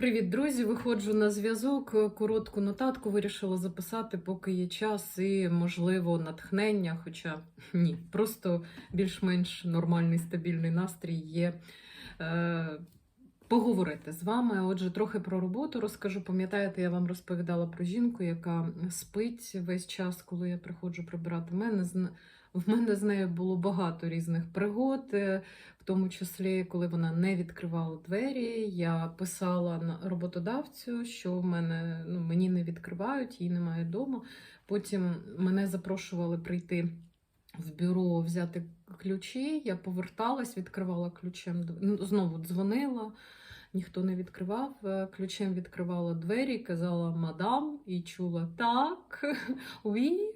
Привіт, друзі! Виходжу на зв'язок. Коротку нотатку вирішила записати, поки є час і, можливо, натхнення. Хоча ні, просто більш-менш нормальний стабільний настрій є. Е, Поговорити з вами. Отже, трохи про роботу розкажу. Пам'ятаєте, я вам розповідала про жінку, яка спить весь час, коли я приходжу прибирати. Мене в мене з нею було багато різних пригод, е, тому числі, коли вона не відкривала двері. Я писала на роботодавцю, що в мене ну, мені не відкривають, її немає вдома. Потім мене запрошували прийти в бюро, взяти ключі. Я поверталась, відкривала ключем, ну, знову дзвонила. Ніхто не відкривав, Е, ключем відкривала двері, казала мадам і чула так, уі.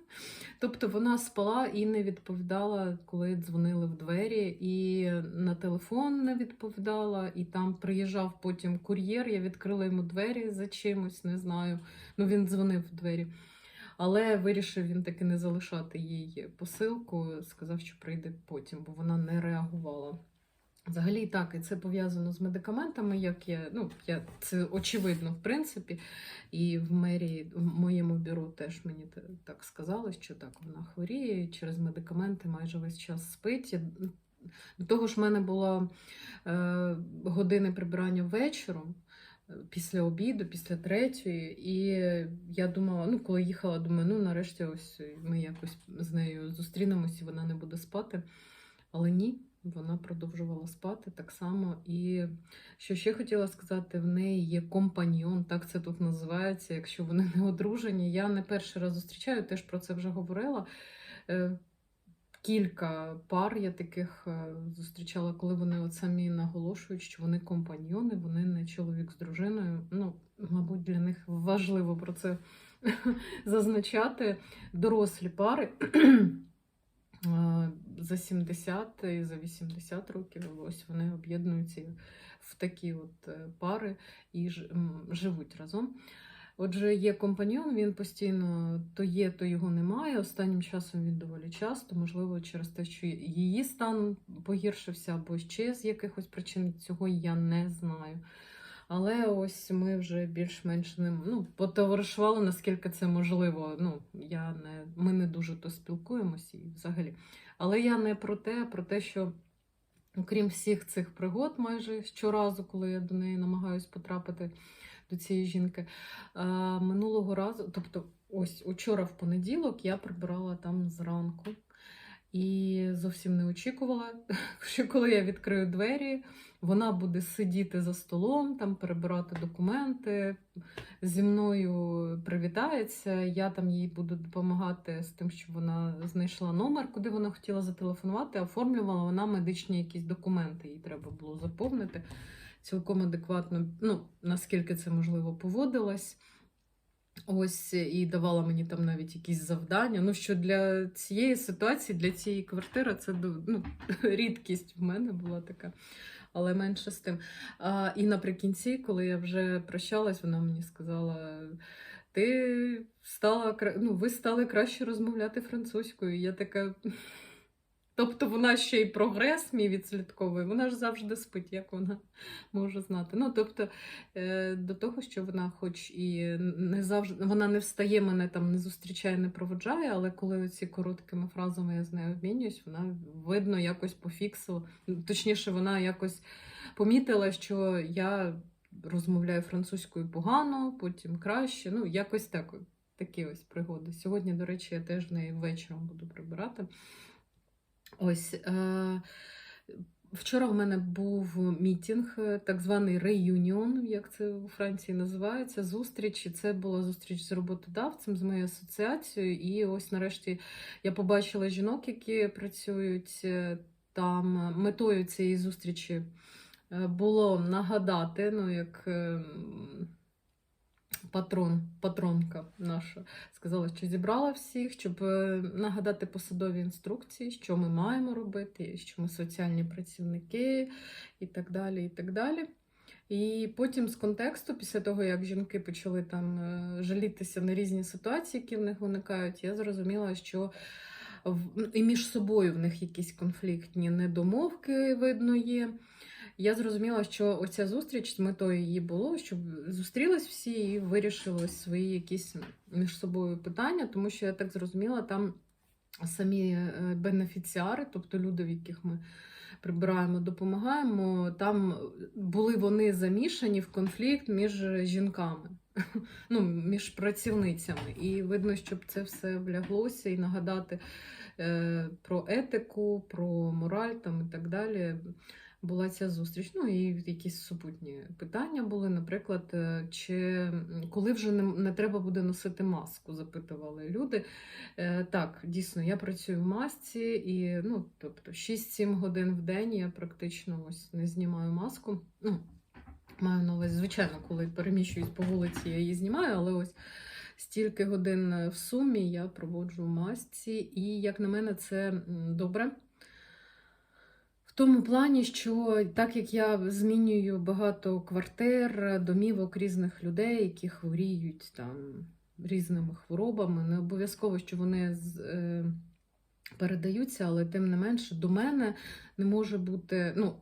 Тобто вона спала і не відповідала, коли дзвонили в двері, і на телефон не відповідала, і там приїжджав потім кур'єр, я відкрила йому двері за чимось, не знаю. Ну він дзвонив в двері. Але вирішив він таки не залишати їй посилку, сказав, що прийде потім, бо вона не реагувала. Взагалі так, і це пов'язано з медикаментами, як я, ну, я, це очевидно, в принципі. І в мерії, в моєму бюро теж мені так сказали, що так, вона хворіє через медикаменти майже весь час спить. Я- До того ж, в мене було е, години прибирання вечором. е, Після обіду, після третьої, і я думала, ну коли їхала, думаю, ну нарешті ось ми якось з нею зустрінемось, і вона не буде спати. Але ні, вона продовжувала спати так само. І що ще хотіла сказати, в неї є компаньйон, так це тут називається, якщо вони не одружені. Я не перший раз зустрічаю, теж про це вже говорила. Е, Кілька пар я таких е, зустрічала, коли вони от самі наголошують, що вони компаньйони, вони не чоловік з дружиною. Ну, мабуть, для них важливо про це зазначати. Дорослі пари е, за 70 і за 80 років. Ось вони об'єднуються в такі от е, пари і живуть разом. Отже, є компаньон, він постійно то є, то його немає. Останнім часом він доволі часто, можливо, через те, що її стан погіршився, або ще з якихось причин цього я не знаю. Але ось ми вже більш-менш ним ну, потоваришували, наскільки це можливо. Ну, я не, ми не дуже то спілкуємося і взагалі. Але я не про те, про те, що окрім всіх цих пригод, майже щоразу, коли я до неї намагаюся потрапити до цієї жінки, минулого разу, тобто, ось учора в понеділок я прибирала там зранку. І зовсім не очікувала, що коли я відкрию двері, вона буде сидіти за столом, там перебирати документи, зі мною привітається. Я там їй буду допомагати з тим, щоб вона знайшла номер, куди вона хотіла зателефонувати. Оформлювала вона медичні якісь документи, їй треба було заповнити. Цілком адекватно, ну наскільки це можливо, поводилась. Ось і давала мені там навіть якісь завдання. Ну що для цієї ситуації, для цієї квартири, це ну, рідкість в мене була така, але менше з тим. А, і наприкінці, коли я вже прощалась, вона мені сказала: ти стала ну, ви стали краще розмовляти французькою. Я така. Тобто вона ще й прогрес мій відслідковує, вона ж завжди спить, як вона може знати. Ну, тобто, е, до того, що вона, хоч і не завжди, вона не встає, мене там не зустрічає, не проводжає, але коли ці короткими фразами я з нею обмінююсь, вона видно якось пофіксила. Точніше, вона якось помітила, що я розмовляю французькою погано, потім краще. Ну, якось так. Такі ось пригоди. Сьогодні, до речі, я теж в неї вечором буду прибирати. Ось. Е- Вчора в мене був мітінг, е, так званий реюніон, як це у Франції називається. Зустріч. І це була зустріч з роботодавцем, з моєю асоціацією. І ось нарешті я побачила жінок, які працюють е, там. Метою цієї зустрічі е, було нагадати, ну як. Патрон, патронка наша сказала, що зібрала всіх, щоб е, нагадати посадові інструкції, що ми маємо робити, що ми соціальні працівники і так далі. І так далі. І потім з контексту, після того, як жінки почали там е, жалітися на різні ситуації, які в них виникають, я зрозуміла, що і між собою в них якісь конфліктні недомовки, видно, є. Я зрозуміла, що оця зустріч з метою її було, щоб зустрілись всі і вирішили свої якісь між собою питання, тому що я так зрозуміла, там самі е, бенефіціари, тобто люди, в яких ми прибираємо, допомагаємо, там були вони замішані в конфлікт між жінками, ну, між працівницями. І видно, щоб це все вляглося і нагадати е, про етику, про мораль там, і так далі. Була ця зустріч. Ну і якісь супутні питання були. Наприклад, е, чи коли вже не, не треба буде носити маску, запитували люди. Е, так, дійсно, я працюю в масці, і ну, тобто 6-7 годин в день я практично ось не знімаю маску. Ну, маю на увазі, звичайно, коли переміщуюсь по вулиці, я її знімаю, але ось стільки годин е, в сумі я проводжу в масці, і, як на мене, це добре. Тому плані, що так як я змінюю багато квартир, домівок різних людей, які хворіють там різними хворобами, не обов'язково, що вони з, е, передаються, але тим не менше до мене не може бути ну,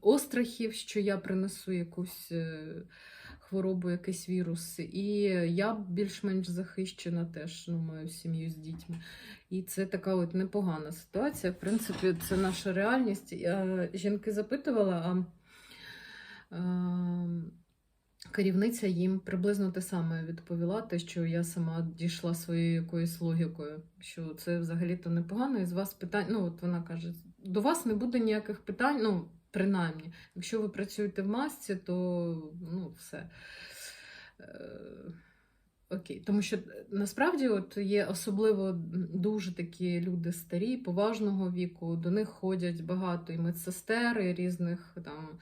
острахів, що я принесу якусь е, хворобу, якийсь вірус. І я більш-менш захищена теж, ну, маю сім'ю з дітьми. І це така от непогана ситуація. В принципі, це наша реальність. Я жінки запитувала, а керівниця їм приблизно те саме відповіла, те, що я сама дійшла своєю якоюсь логікою, що це взагалі-то непогано, і з вас питань. Ну, от вона каже: до вас не буде ніяких питань, ну, принаймні, якщо ви працюєте в масці, то ну, все. Е, Окей, тому що е, насправді от є особливо дуже такі люди старі, поважного віку, до них ходять багато і медсестер, і різних там,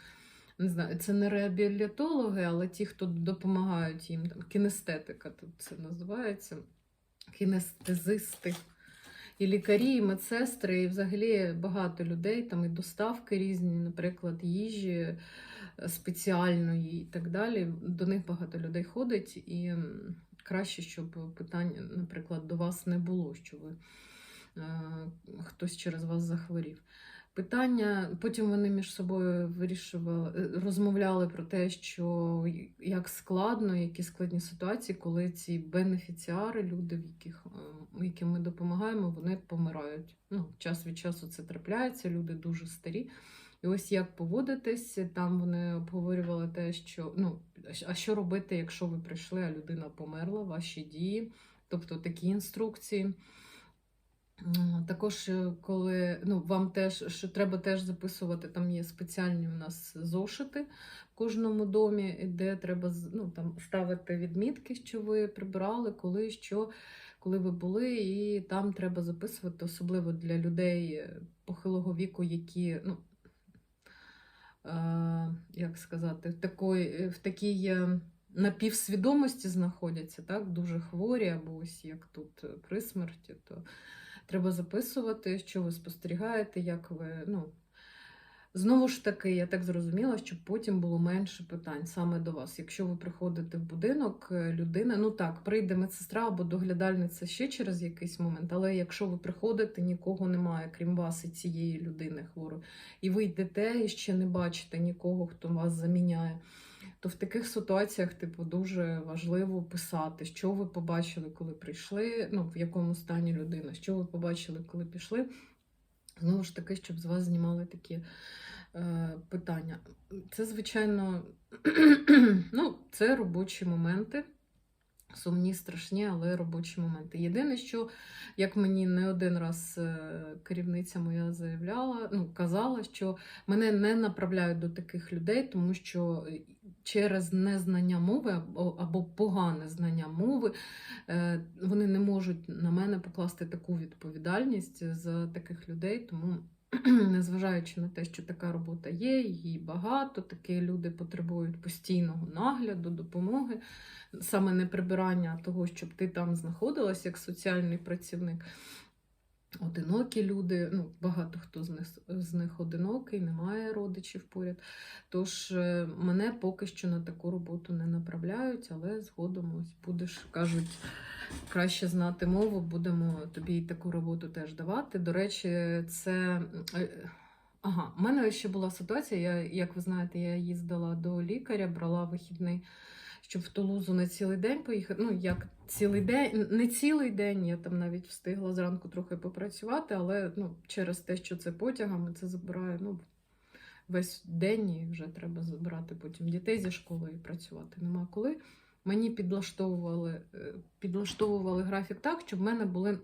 не знаю, це не реабілітологи, але ті, хто допомагають їм, там, кінестетика тут це називається, кінестезисти. І лікарі, і медсестри, і взагалі багато людей, там і доставки різні, наприклад, їжі е, спеціальної і так далі. До них багато людей ходить, і краще, щоб питань, наприклад, до вас не було, що ви е, хтось через вас захворів. Питання, потім вони між собою вирішували, е, розмовляли про те, що як складно, які складні ситуації, коли ці бенефіціари, люди, в яких, е, яким ми допомагаємо, вони помирають. Ну, час від часу це трапляється, люди дуже старі. І ось як поводитись, там вони обговорювали те, що ну, а що робити, якщо ви прийшли, а людина померла, ваші дії, тобто такі інструкції. М, Також, е, коли ну, вам теж що треба теж записувати, там є спеціальні у нас зошити в кожному домі, де треба ну, там, ставити відмітки, що ви прибирали, коли, що, коли ви були, і там треба записувати, особливо для людей е, похилого віку, які, ну, е, як сказати, в такої, в такій е, напівсвідомості знаходяться, так, дуже хворі, або ось як тут е, при смерті, то треба записувати, що ви спостерігаєте, як ви. ну, Знову ж таки, я так зрозуміла, щоб потім було менше питань саме до вас. Якщо ви приходите в будинок, е, людина, ну так, прийде медсестра або доглядальниця ще через якийсь момент, але якщо ви приходите, нікого немає, крім вас і цієї людини хворої, і ви йдете і ще не бачите нікого, хто вас заміняє, то в таких ситуаціях, типу, дуже важливо писати, що ви побачили, коли прийшли, ну, в якому стані людина, що ви побачили, коли пішли. Знову ж таки, щоб з вас знімали такі е, питання. Це, звичайно, ну, це робочі моменти. Сумні, страшні, але робочі моменти. Єдине, що, як мені не один раз е, керівниця моя заявляла, ну, казала, що мене не направляють до таких людей, тому що через незнання мови або, погане знання мови е, вони не можуть на мене покласти таку відповідальність за таких людей, тому. Незважаючи на те, що така робота є, її багато, такі люди потребують постійного нагляду, допомоги, саме не прибирання того, щоб ти там знаходилась як соціальний працівник. Одинокі люди, ну, багато хто з них, з них одинокий, немає родичів поряд. Тож е, мене поки що на таку роботу не направляють, але згодом ось будеш, кажуть, краще знати мову, будемо тобі таку роботу теж давати. До речі, це. е, Ага, у мене ще була ситуація. Я, як ви знаєте, я їздила до лікаря, брала вихідний, щоб в Тулузу на цілий день поїхати. Ну, як цілий день, не цілий день, я там навіть встигла зранку трохи попрацювати, але ну, через те, що це потягами, це забирає ну, весь день і вже треба забирати потім дітей зі школи і працювати нема коли. Мені підлаштовували, е, підлаштовували графік так, щоб в мене були.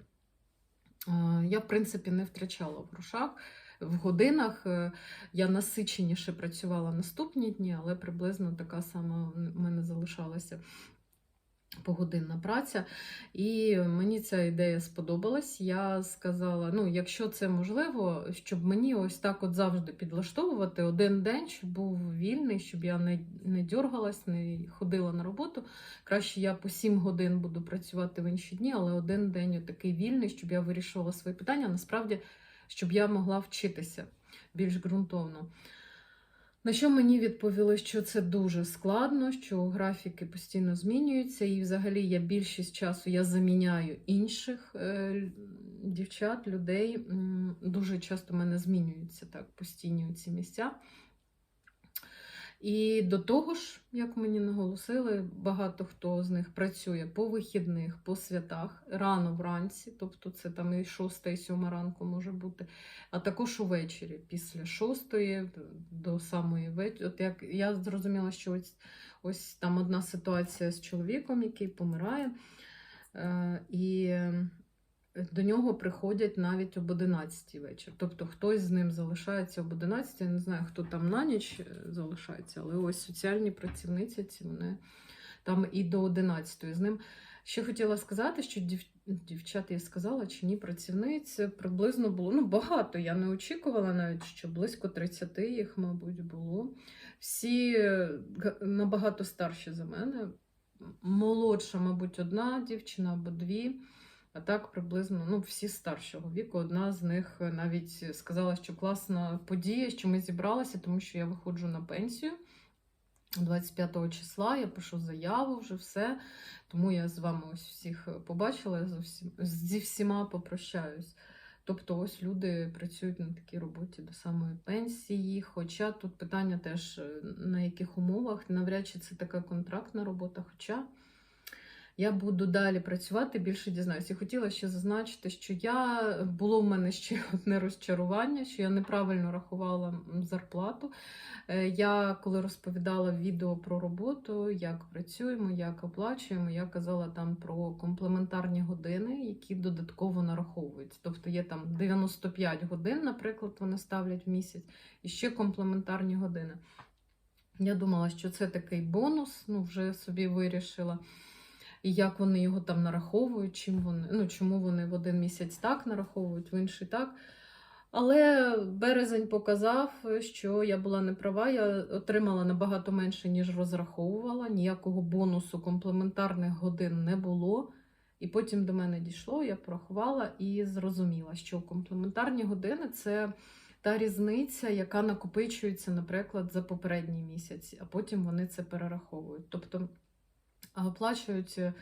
е, Я, в принципі, не втрачала в грошах. В годинах е, я насиченіше працювала наступні дні, але приблизно така сама в мене залишалася погодинна праця. І мені ця ідея сподобалась. Я сказала: ну, якщо це можливо, щоб мені ось так от завжди підлаштовувати один день, щоб був вільний, щоб я не, не дергалась, не ходила на роботу. Краще я по 7 годин буду працювати в інші дні, але один день такий вільний, щоб я вирішувала свої питання. Насправді, щоб я могла вчитися більш ґрунтовно. На що мені відповіли, що це дуже складно, що графіки постійно змінюються, і взагалі я більшість часу я заміняю інших е, дівчат, людей. Дуже часто в мене змінюються так постійні ці місця. І до того ж, як мені наголосили, багато хто з них працює по вихідних, по святах, рано вранці, тобто це там і 6, і 7 ранку може бути, а також увечері, після 6 до самої вечора. От як я зрозуміла, що ось, ось там одна ситуація з чоловіком, який помирає, е, і до нього приходять навіть об 11 вечір. Тобто хтось з ним залишається об 11, я не знаю, хто там на ніч е, залишається, але ось соціальні працівниці ці вони там і до 11 з ним. Ще хотіла сказати, що дів... дівчат я сказала, чи ні, працівниць приблизно було ну, багато. Я не очікувала навіть, що близько 30 їх, мабуть, було. Всі е, набагато старші за мене. Молодша, мабуть, одна дівчина або дві. А так приблизно ну, всі старшого віку. Одна з них навіть сказала, що класна подія, що ми зібралися, тому що я виходжу на пенсію 25 числа. Я пишу заяву, вже все. Тому я з вами ось всіх побачила, я зі всіма попрощаюсь. Тобто, ось люди працюють на такій роботі до самої пенсії. Хоча тут питання теж е, на яких умовах, навряд чи це така контрактна робота. Хоча я буду далі працювати, більше дізнаюся. І хотіла ще зазначити, що я було в мене ще одне розчарування, що я неправильно рахувала зарплату. Е, Я коли розповідала відео про роботу, як працюємо, як оплачуємо, я казала там про комплементарні години, які додатково нараховуються. Тобто є там 95 годин, наприклад, вони ставлять в місяць, і ще комплементарні години. Я думала, що це такий бонус, ну вже собі вирішила. І як вони його там нараховують, чим вони, ну, чому вони в один місяць так нараховують, в інший так. Але березень показав, що я була не права. Я отримала набагато менше, ніж розраховувала. Ніякого бонусу комплементарних годин не було. І потім до мене дійшло, я порахувала і зрозуміла, що комплементарні години це та різниця, яка накопичується, наприклад, за попередній місяць, а потім вони це перераховують. Тобто оплачують е,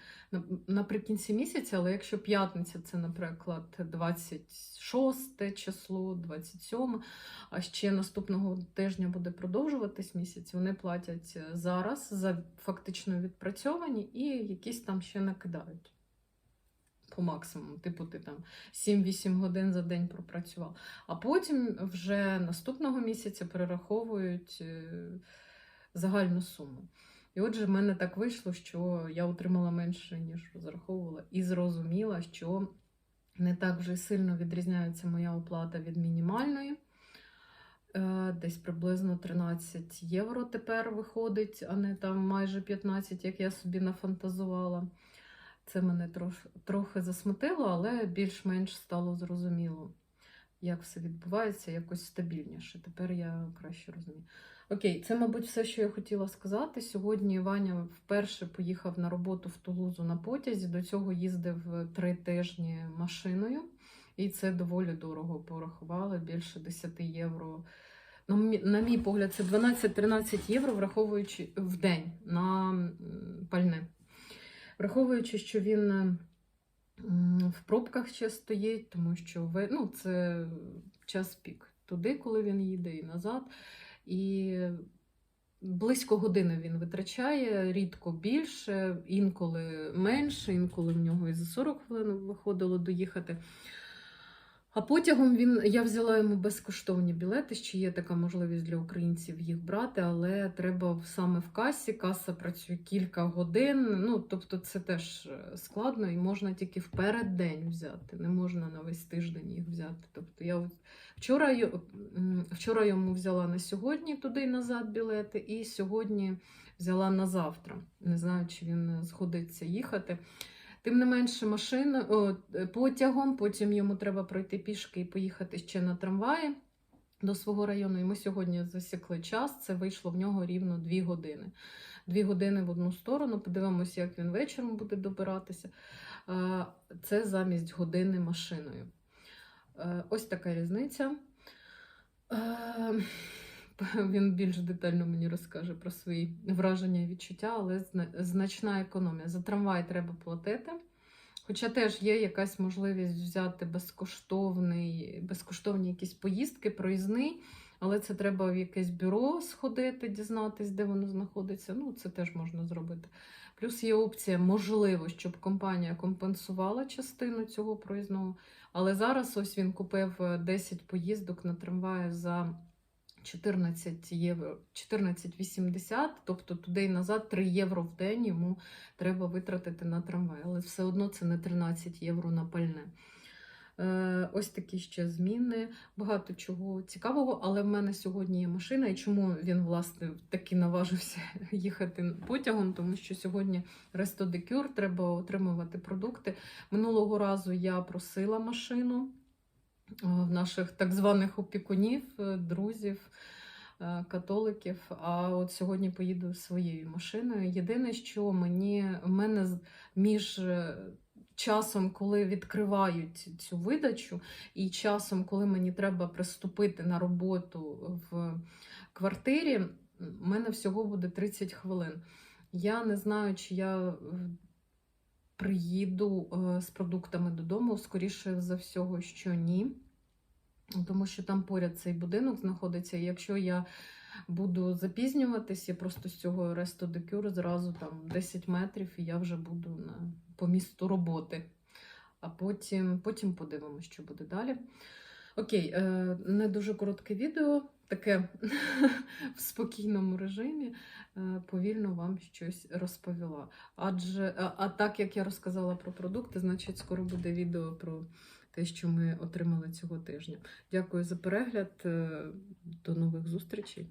наприкінці місяця, але якщо п'ятниця це, наприклад, 26 число, 27, а ще наступного тижня буде продовжуватись місяць, вони платять е, зараз за фактично відпрацьовані і якісь там ще накидають. По максимуму, типу, ти там 7-8 годин за день пропрацював. А потім вже наступного місяця перераховують е, загальну суму. І отже, в мене так вийшло, що я отримала менше, ніж розраховувала, і зрозуміла, що не так вже сильно відрізняється моя оплата від мінімальної. Е, Десь приблизно 13 євро тепер виходить, а не там майже 15, як я собі нафантазувала. Це мене трош, трохи засмутило, але більш-менш стало зрозуміло, як все відбувається, якось стабільніше. Тепер я краще розумію. Окей, це, мабуть, все, що я хотіла сказати. Сьогодні Ваня вперше поїхав на роботу в Тулузу на потязі. До цього їздив три тижні машиною, і це доволі дорого порахували більше 10 євро. На мій погляд, це 12-13 євро, враховуючи в день на пальне. Враховуючи, що він в пробках ще стоїть, тому що ну, це час пік. туди, коли він їде, і назад. І близько години він витрачає, рідко більше, інколи менше, інколи в нього і за 40 хвилин виходило доїхати. А потягом він я взяла йому безкоштовні білети. Ще є така можливість для українців їх брати, але треба саме в касі. Каса працює кілька годин. Ну тобто, це теж е, складно і можна тільки в переддень взяти. Не можна на весь тиждень їх взяти. Тобто я вчора, вчора йому взяла на сьогодні туди і назад білети, і сьогодні взяла на завтра. Не знаю, чи він згодиться їхати. Тим не менше, машина о, е, потягом, потім йому треба пройти пішки і поїхати ще на трамваї до свого району. І ми сьогодні засікли час. Це вийшло в нього рівно 2 години. Дві години в одну сторону. Подивимося, як він вечором буде добиратися. Це замість години машиною. Е, Ось така різниця. Е, Він більш детально мені розкаже про свої враження і відчуття, але значна економія. За трамвай треба платити. Хоча теж є якась можливість взяти безкоштовний, безкоштовні якісь поїздки, проїзний, але це треба в якесь бюро сходити, дізнатись, де воно знаходиться. Ну, це теж можна зробити. Плюс є опція, можливо, щоб компанія компенсувала частину цього проїзного. Але зараз ось він купив е, 10 поїздок на трамваї за 14 євро, 14,80, тобто туди і назад 3 євро в день йому треба витратити на трамвай. Але все одно це не 13 євро на пальне. Е, ось такі ще зміни. Багато чого цікавого, але в мене сьогодні є машина. І чому він, власне, таки наважився їхати потягом? Тому що сьогодні de треба отримувати продукти. Минулого разу я просила машину в наших так званих опікунів, е, друзів, е, католиків. А от сьогодні поїду своєю машиною. Єдине, що мені в мене між е, часом, коли відкривають цю видачу, і часом, коли мені треба приступити на роботу в квартирі, в мене всього буде 30 хвилин. Я не знаю, чи я е, приїду е, з продуктами додому, скоріше за всього, що ні. Тому що там поряд цей будинок знаходиться. І якщо я буду запізнюватись, я просто з цього Ресто Декюр зразу там 10 метрів, і я вже буду на, по місту роботи. А потім, потім подивимося, що буде далі. Окей, е, не дуже коротке відео, таке в спокійному режимі. Е, повільно вам щось розповіла. Адже, а, а так як я розказала про продукти, значить скоро буде відео про те, що ми отримали цього тижня. Дякую за перегляд. е, До нових зустрічей.